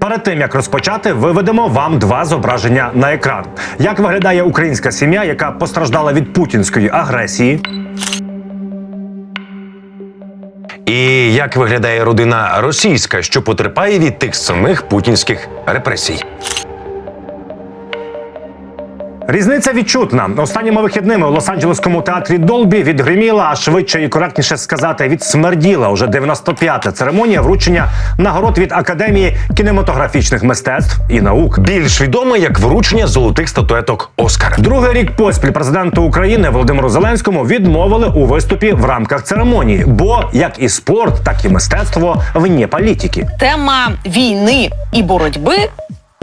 Перед тим як розпочати, виведемо вам два зображення на екран. Як виглядає українська сім'я, яка постраждала від путінської агресії? І як виглядає родина російська, що потерпає від тих самих путінських репресій? Різниця відчутна. Останніми вихідними у Лос-Анджелеському театрі Долбі відгриміла, а швидше і коректніше сказати, відсмерділа уже 95-та церемонія вручення нагород від Академії кінематографічних мистецтв і наук. Більш відоме як вручення золотих статуеток Оскар. Другий рік поспіль президенту України Володимиру Зеленському відмовили у виступі в рамках церемонії, бо як і спорт, так і мистецтво вне політики. тема війни і боротьби.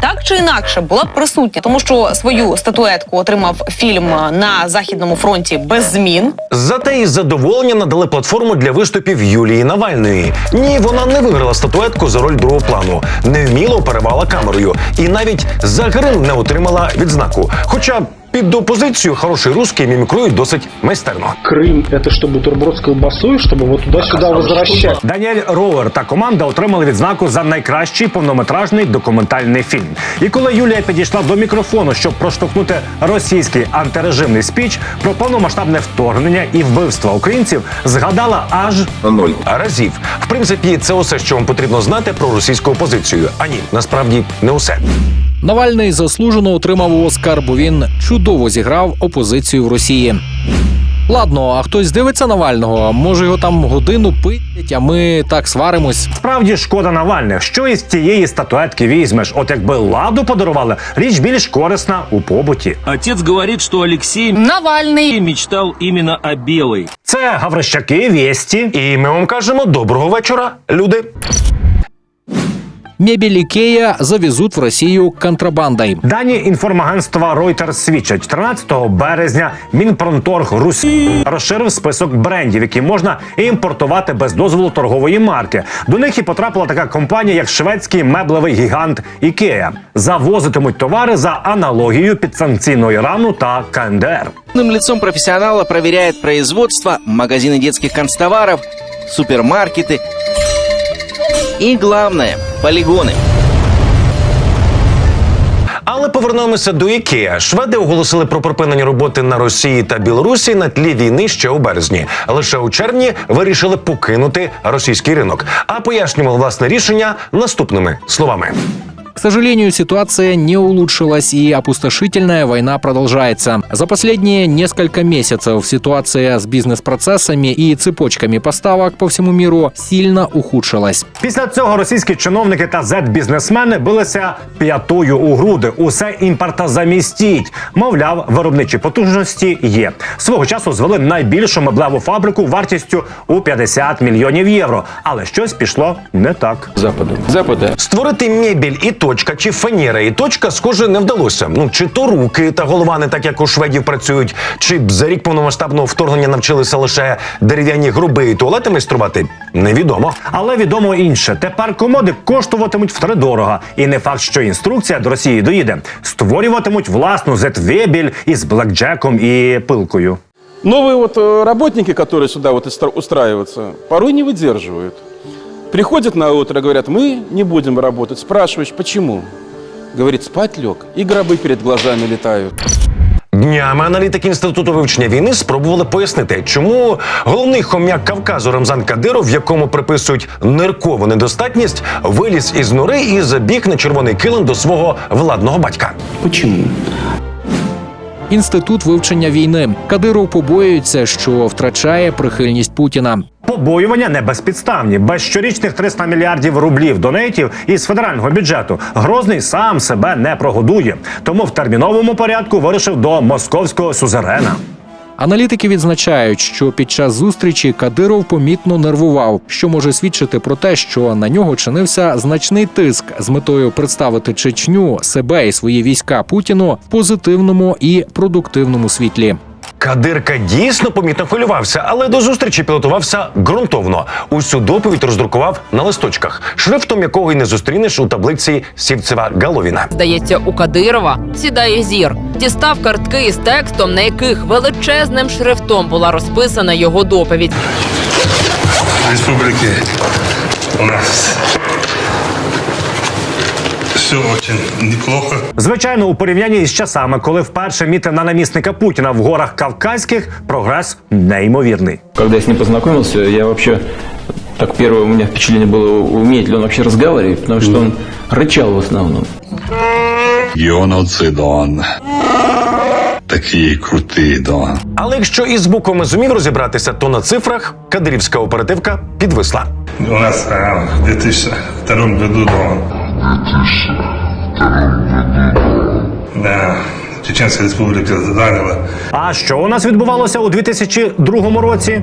Так чи інакше була присутня, тому що свою статуетку отримав фільм на західному фронті без змін. Зате із задоволення надали платформу для виступів Юлії Навальної. Ні, вона не виграла статуетку за роль другого плану, невміло перевала камерою і навіть за грим не отримала відзнаку. Хоча під опозицію хороший русський мімікрують досить майстерно. Крым это что, бутерброд с колбасой, чтобы вот туда-сюда возвращать? Даніель Роуер та команда отримали відзнаку за найкращий повнометражний документальний фільм. І коли Юлія підійшла до мікрофону, щоб проштовхнути російський антирежимний спіч про повномасштабне вторгнення і вбивства українців, згадала аж разів. В принципі, це усе, що вам потрібно знати про російську опозицію. А ні, насправді не усе. Навальний заслужено отримав Оскар, бо він чудово зіграв опозицію в Росії. Ладно, а хтось дивиться Навального, може його там годину пить, а ми так сваримось. справді шкода Навальних. Що із цієї статуетки візьмеш? От якби ладу подарували, річ більш корисна у побуті. Отец говорит, что Алексей Навальний мечтал именно о белой. Це Гаврищаки, Вєсті. І ми вам кажемо доброго вечора, люди Мебель Ікея завезуть в Росію контрабандою. Дані інформагентства Reuters свідчать, 13 березня Мінпромторг Русі розширив список брендів, які можна імпортувати без дозволу торгової марки. До них і потрапила така компанія, як шведський меблевий гігант Ікея. Завозитимуть товари за аналогією підсанкційного Ірану та КНДР. Умным лицом профессионала проверяет производство, магазины детских констоваров, супермаркеты и, главное, полигоны. Але повернемося до Ікеа. Шведи оголосили про припинення роботи на Росії та Білорусі на тлі війни ще у березні. Лише у червні вирішили покинути російський ринок. А пояснювали власне рішення наступними словами. К сожалению, ситуация не улучшилась и опустошительная война продолжается. За последние несколько месяцев ситуация с бизнес-процессами и цепочками поставок по всему миру сильно ухудшилась. Після цього російські чиновники та зет-бізнесмени билися п'ятою у груди. Усе імпортозамістіть. Мовляв, виробничі потужності є. Свого часу звели найбільшу меблеву фабрику вартістю у 50 мільйонів євро. Але щось пішло не так. Створити мебіль і точка, чи фанера і точка, схоже, не вдалося. Ну чи то руки та голова не так, як у шведів працюють, чи б за рік повномасштабного вторгнення навчилися лише дерев'яні груби і туалети майструвати, невідомо. Але відомо інше. Тепер комоди коштуватимуть втридорога. І не факт, що інструкція до Росії доїде. Створюватимуть власну зет-вебіль із блекджеком і пилкою. Новые вот э, работники, которые сюда вот истра- устраиваются, порой не выдерживают. Приходят на утро, говорят, мы не будем работать. Спрашиваешь, почему? Говорит, спать лег, и гробы перед глазами летают. Днями аналітики інституту вивчення війни спробували пояснити, чому головний хом'як Кавказу Рамзан Кадиров, якому приписують ниркову недостатність, виліз із нори і забіг на червоний килим до свого владного батька. Інститут вивчення війни Кадиров побоюється, що втрачає прихильність Путіна. Побоювання не безпідставні. Без щорічних 300 мільярдів рублів донейтів із федерального бюджету Грозний сам себе не прогодує. Тому в терміновому порядку вирушив до московського сузерена. Аналітики відзначають, що під час зустрічі Кадиров помітно нервував, що може свідчити про те, що на нього чинився значний тиск з метою представити Чечню, себе і свої війська Путіну в позитивному і продуктивному світлі. Кадирка дійсно помітно хвилювався, але до зустрічі підготувався ґрунтовно. Усю доповідь роздрукував на листочках, шрифтом якого й не зустрінеш у таблиці Сівцева Галовіна. Здається, у Кадирова сідає зір. Дістав картки із текстом, на яких величезним шрифтом була розписана його доповідь. республики у нас все очень неплохо. Звичайно, у порівнянні із часами, коли вперше міти на намісника Путіна в горах Кавказьких, прогрес неймовірний. Когда я с ним познакомился, я вообще... Так первое у меня впечатление было, умеет ли он вообще разговаривать, потому что он рычал в основном. Геноцид. Такий крутий, Дон. Але якщо із буквами зумів розібратися, то на цифрах кадирівська оперативка підвисла. У нас а, в 2002 году, Дон. Да, Чеченська Республіка заняла А що у нас відбувалося у 2002 році?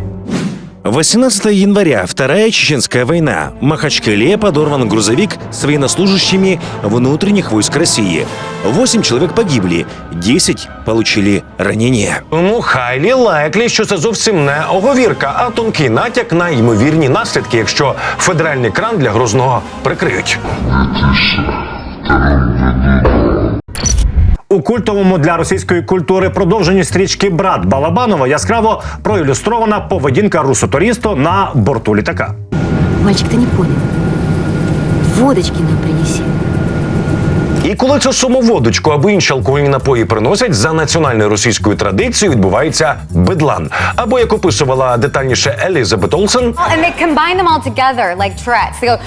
18 января Вторая Чеченская война. В Махачкале подорван грузовик с военнослужащими внутренних войск России. Восемь человек погибли, 10 получили ранения. Тому хайлі лайклі, що це зовсім не оговірка, а тонкий натяк на ймовірні наслідки, якщо федеральний кран для Грозного прикриють. У культовому для російської культури продовженні стрічки Брат Балабанова яскраво проілюстрована поведінка русоторісту на борту літака. Мальчик, ти не понял. Водочки нам принеси. І коли цю самоводочку або інші алкогольні напої приносять, за національною російською традицією відбувається бедлан. Або як описувала детальніше Елізабет Олсен, And they combine them all together like Tourette's. They go,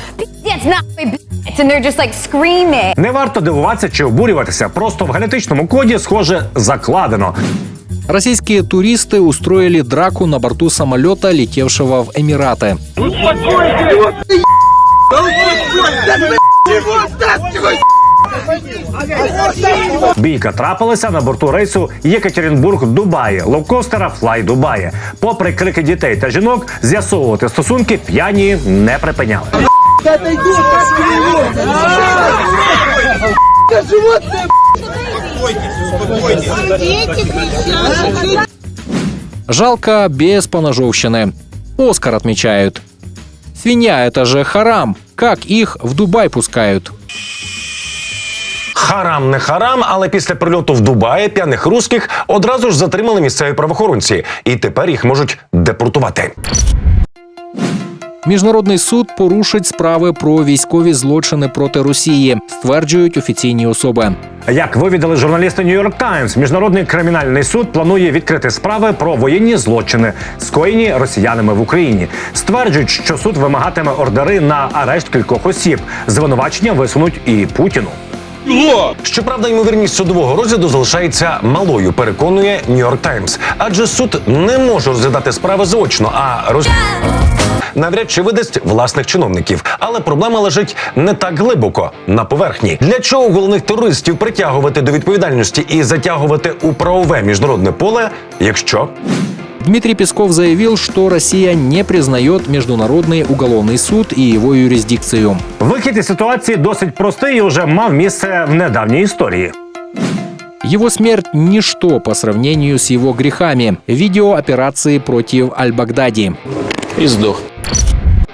it's not bitch, and they're just like screaming. Не варто дивуватися чи обурюватися. Просто в генетичному коді, схоже, закладено. Российские туристы устроили драку на борту самолета, летевшего в Эмираты. Бійка трапилася на борту рейсу Єкатеринбург-Дубаї, лоукостера Флай Дубаї. Попри крики дітей та жінок, з'ясовувати стосунки п'яні не припиняли. Жалко без поножовщины. Оскар отмечают. Свинья – это же харам. Как их в Дубай пускают? Харам не харам, але після прильоту в Дубаї п'яних русських одразу ж затримали місцеві правоохоронці, і тепер їх можуть депортувати. Міжнародний суд порушить справи про військові злочини проти Росії, стверджують офіційні особи. Як вивідали журналісти Нью-Йорк Таймс, міжнародний кримінальний суд планує відкрити справи про воєнні злочини, скоєні росіянами в Україні. Стверджують, що суд вимагатиме ордери на арешт кількох осіб. Звинувачення висунуть і Путіну. Щоправда, ймовірність судового розгляду залишається малою, переконує Нью-Йорк Таймс. Адже суд не може розглядати справи заочно, а роз... навряд чи видасть власних чиновників. Але проблема лежить не так глибоко на поверхні. Для чого головних терористів притягувати до відповідальності і затягувати у правове міжнародне поле, якщо Дмитрий Песков заявил, что Россия не признает Международный уголовный суд и его юрисдикцию. Вихід із ситуації досить простий і вже мав місце в недавній історії. Его смерть – ничто по сравнению с его грехами. Видео операции против Аль-Багдади. И сдох.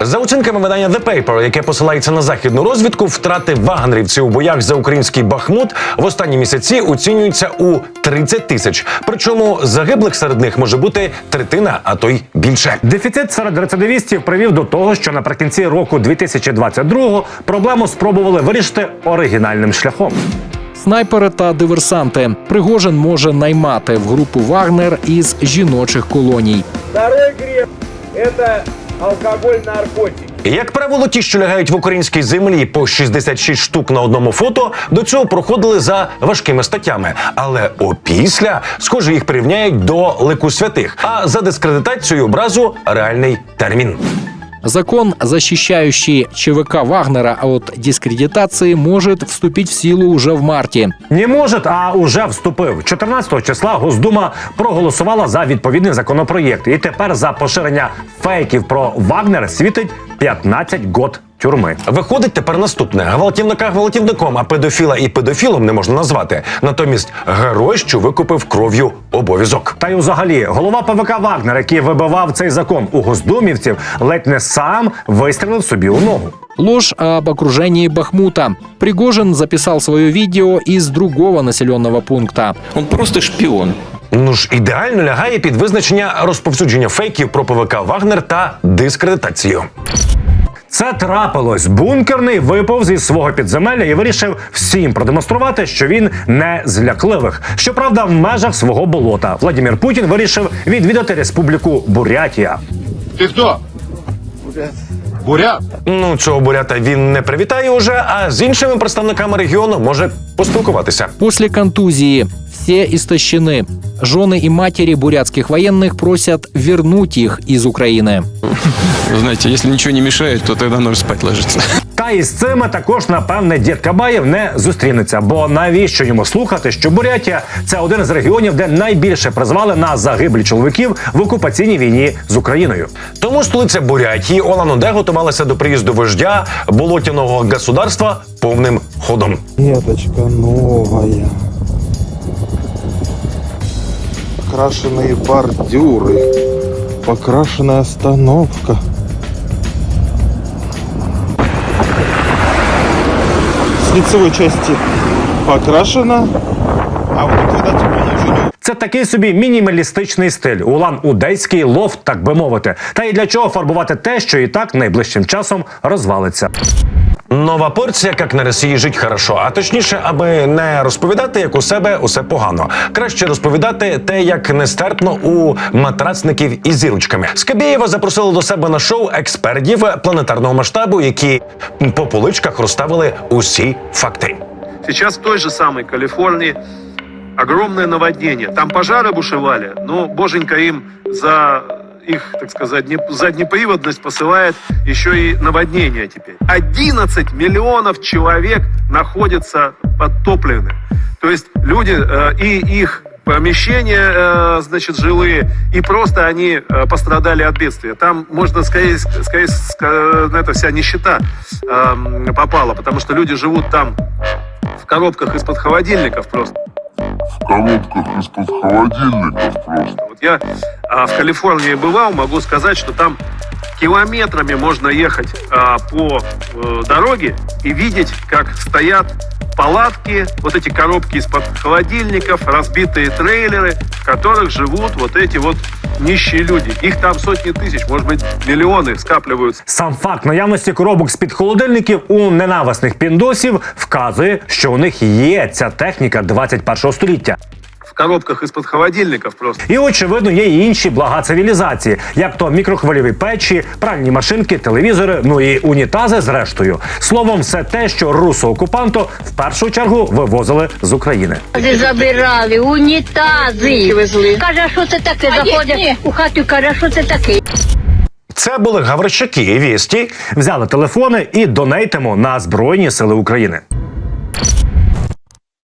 За оцінками видання The Paper, яке посилається на західну розвідку, втрати вагнерівців у боях за український Бахмут в останні місяці оцінюються у 30 тисяч. Причому загиблих серед них може бути третина, а то й більше. Дефіцит серед рецидивістів привів до того, що наприкінці року 2022-го проблему спробували вирішити оригінальним шляхом. Снайпери та диверсанти. Пригожин може наймати в групу Вагнер із жіночих колоній. Як правило, ті, що лягають в українській землі по 66 штук на одному фото, до цього проходили за важкими статтями. Але опісля, схоже, їх прирівняють до лику святих. А за дискредитацію образу реальний термін. Закон, защищающий ЧВК Вагнера от дискредитации, может вступить в силу уже в марте. Не може, а уже вступив. 14 числа Госдума проголосувала за відповідний законопроєкт. І тепер за поширення фейків про Вагнер світить 15 год тюрми. Виходить тепер наступне: гвалтівника гвалтівником, а педофіла і педофілом не можна назвати. Натомість герой, що викупив кров'ю обов'язок. Та й взагалі голова ПВК Вагнер, який вибивав цей закон у госдумівців, ледь не сам вистрілив собі у ногу. Ложь об окружении Бахмута. Пригожин записал свое видео из другого населенного пункта. Он просто шпион. Ну ж ідеально лягає під визначення розповсюдження фейків про ПВК Вагнер та дискредитацію. Це трапилось. Бункерний випав зі свого підземелля і вирішив всім продемонструвати, що він не з лякливих. Щоправда, в межах свого болота Владимир Путін вирішив відвідати республіку Бурятія. Ты кто? Бурят. Ну, цього бурята він не привітає уже, а з іншими представниками регіону може поспілкуватися. После контузии все истощены. Жены и матери бурятских военных просят вернуть их из Украины. Знаете, если ничего не мешает, то тогда нужно спать ложиться. Та із цими також, напевне, дід Кабаєв не зустрінеться. Бо навіщо йому слухати, що Бурятія це один з регіонів, де найбільше призвали на загиблі чоловіків в окупаційній війні з Україною. Тому столиця Бурятії Олан-Удэ готувалася до приїзду вождя болотяного государства повним ходом. Веточка новая. Покрашенные бордюры. Покрашенная остановка. С лицевой части покрашена, а вот когда типа уже Це такий собі мінімалістичний стиль, улан-удейський лофт, так би мовити. Та й для чого фарбувати те, що і так найближчим часом розвалиться. Нова порція, як на Росії жить хорошо. А точніше, аби не розповідати, як у себе усе погано. Краще розповідати те, як нестерпно у матрацників із зірочками. Скабєєва запросили до себе на шоу експертів планетарного масштабу, які по поличках розставили усі факти. Сейчас в той же самой Калифорнии огромное наводнение. Там пожары бушевали, но боженька им за их, так сказать, не, заднеприводность посылает еще и наводнение теперь. 11 миллионов человек находятся подтоплены. То есть люди э, и их помещения, э, значит, жилые, и просто они э, пострадали от бедствия. Там, можно скорее, скорее на это вся нищета э, попала, потому что люди живут там в коробках из-под холодильников просто. В коробках из-под холодильников просто. Вот я а, в Калифорнии бывал, могу сказать, что там километрами можно ехать а, по э, дороге и видеть, как стоят палатки, вот эти коробки из-под холодильников, разбитые трейлеры, в которых живут вот эти вот нищие люди. Их там сотни тысяч, может быть, миллионы скапливаются. Сам факт наявності коробок з-під холодильників у ненависних піндосів вказує, що у них є ця техніка 21 століття. Коробках из-под холодильников просто. І очевидно, є й інші блага цивілізації, як то мікрохвильові печі, пральні машинки, телевізори, ну і унітази. Зрештою, словом, все те, що русо-окупанто в першу чергу вивозили з України. Забирали, унітази. Везли. Каже, що це таке? Заходять у хату, каже, що це таке? Це були Гаврищаки. Вісті Взяли телефони і донейтимо на збройні сили України.